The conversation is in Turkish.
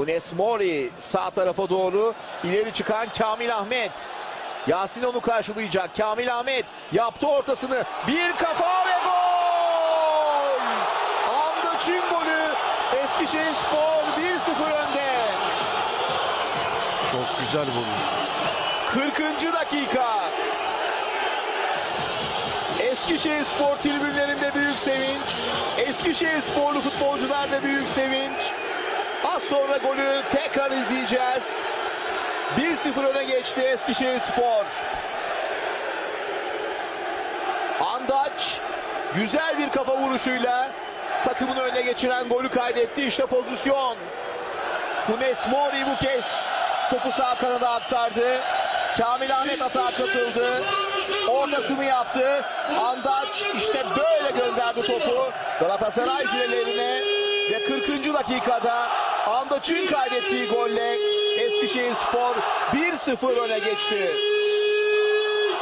Unes Mori sağ tarafa doğru ileri çıkan Kamil Ahmet. Yasin onu karşılayacak. Kamil Ahmet yaptı ortasını. Bir kafa ve gol! Andaç'ın golü Eskişehir Spor 1-0 önde. Çok güzel vurdu. 40. dakika. Eskişehir Spor tribünlerinde büyük sevinç. Eskişehir Sporlu futbolcularda büyük sevinç. Sonra golü tekrar izleyeceğiz. 1-0 öne geçti Eskişehir Spor. Andaç güzel bir kafa vuruşuyla takımını önüne geçiren golü kaydetti. İşte pozisyon. Hunes Mori bu kez topu sağ kanada aktardı. Kamil Ahmet atağa katıldı. Ortasını yaptı. Andaç işte böyle gönderdi topu. Galatasaray filelerine ve 40. dakikada Andaç'ın kaydettiği golle Eskişehir Spor 1-0 öne geçti.